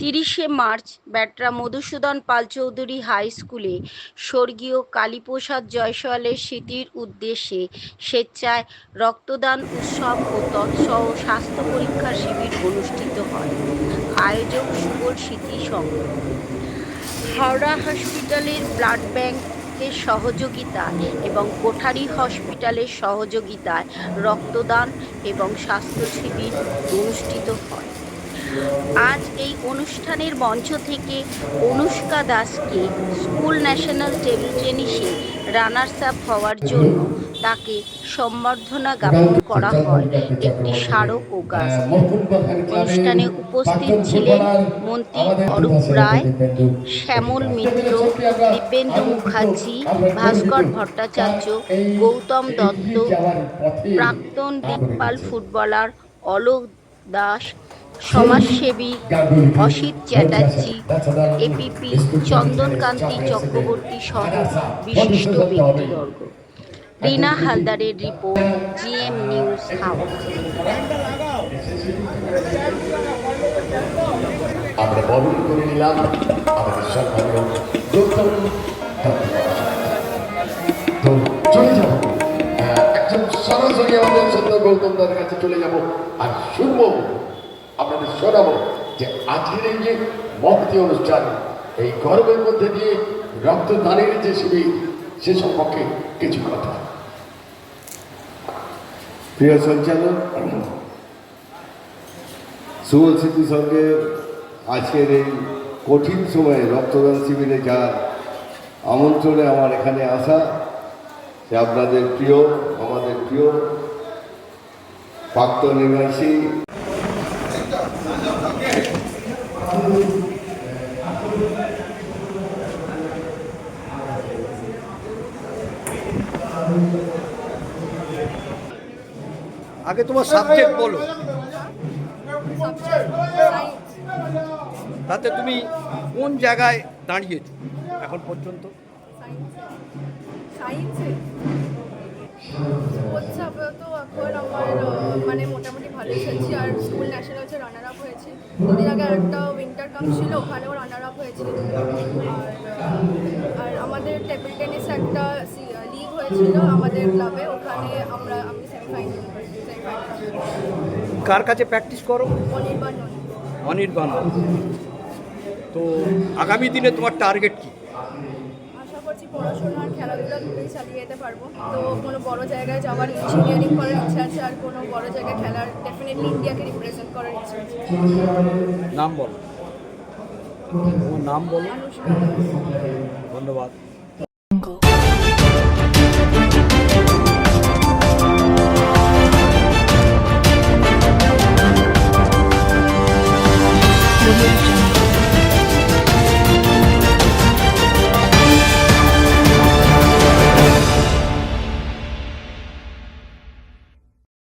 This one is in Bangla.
তিরিশে মার্চ ব্যাটরা মধুসূদন পাল চৌধুরী হাই স্কুলে স্বর্গীয় কালীপ্রসাদ জয়সওয়ালের স্মৃতির উদ্দেশ্যে স্বেচ্ছায় রক্তদান উৎসব ও তৎসহ স্বাস্থ্য পরীক্ষা শিবির অনুষ্ঠিত হয়। আয়োজক সুবল স্মৃতি সংঘ। হাওড়া হসপিটালের ব্লাড ব্যাংকের সহযোগিতা এবং কোঠারি হসপিটালের সহযোগিতায় রক্তদান এবং স্বাস্থ্য শিবির অনুষ্ঠিত হয়। আজ এই অনুষ্ঠানের মঞ্চ থেকে অনুষ্কা দাসকে স্কুল ন্যাশনাল টেবিল টেনিসে রানার্স আপ হওয়ার জন্য তাকে সম্বর্ধনা জ্ঞাপন করা হয়। একটি স্মারক ও গাছ অনুষ্ঠানে উপস্থিত ছিলেন মন্ত্রী অরূপ রায়, শ্যামল মিত্র দীপেন্দ্র মুখার্জি, ভাস্কর ভট্টাচার্য, গৌতম দত্ত, প্রাক্তন দিকপাল ফুটবলার অলোক দাস সমাজসেবী অসিত চ্যাটার্জি এপিপি চন্দনকান্তি চক্রবর্তী সহ বিশিষ্ট ব্যক্তিবর্গ রিনা হালদারের রিপোর্ট জিএম নিউজ হাওড়া আমরা বরণ করে নিলাম আমাদের গৌতম তো চলে যাব আহ, সরাসরি আমাদের সুন্দর গৌতম দাদের কাছে চলে যাব আর শুনব আপনাদের শোনাবো যে আজকের এই যে মহতি অনুষ্ঠান, এই গর্বের মধ্যে দিয়ে রক্তদানের যে শিবির, সে সম্পর্কে কিছু কথা। প্রিয় সঞ্চালক, সুবল স্মৃতি সঙ্গে আজকের এই কঠিন সময়ে রক্তদান শিবিরে যার আমন্ত্রণে আমার এখানে আসা, সে আপনাদের প্রিয়, আমাদের প্রিয় প্রাক্তন নিবাসী আগে তোমার সাবজেক্ট বলো। তাতে তুমি কোন জায়গায় দাঁড়িয়েছ এখন পর্যন্ত? মানে মোটামুটি ভালোই খেলছি আর স্কুল ন্যাশনাল দুদিন আগে একটা উইন্টার কাপ ছিল ওখানেও রানার আপ হয়েছিল। আর আমাদের টেবিল টেনিস একটা লিগ হয়েছিল আমাদের ক্লাবে ওখানে আমরা আমি সেমিফাইনাল সেমিফাইনাল কার কাছে প্র্যাকটিস করো? অনির্বাণ অনির্বাণ তো আগামী দিনে তোমার টার্গেট কি? করছি পড়াশোনা আর খেলাধুলা দুটোই চালিয়ে যেতে পারব। তো কোনো বড় জায়গায় যাওয়ার ইঞ্জিনিয়ারিং করার ইচ্ছা আছে আর কোনো বড় জায়গায় খেলার ডেফিনেটলি ইন্ডিয়াকে রিপ্রেজেন্ট করার ইচ্ছা আছে। নাম বল। নাম বলো। ধন্যবাদ।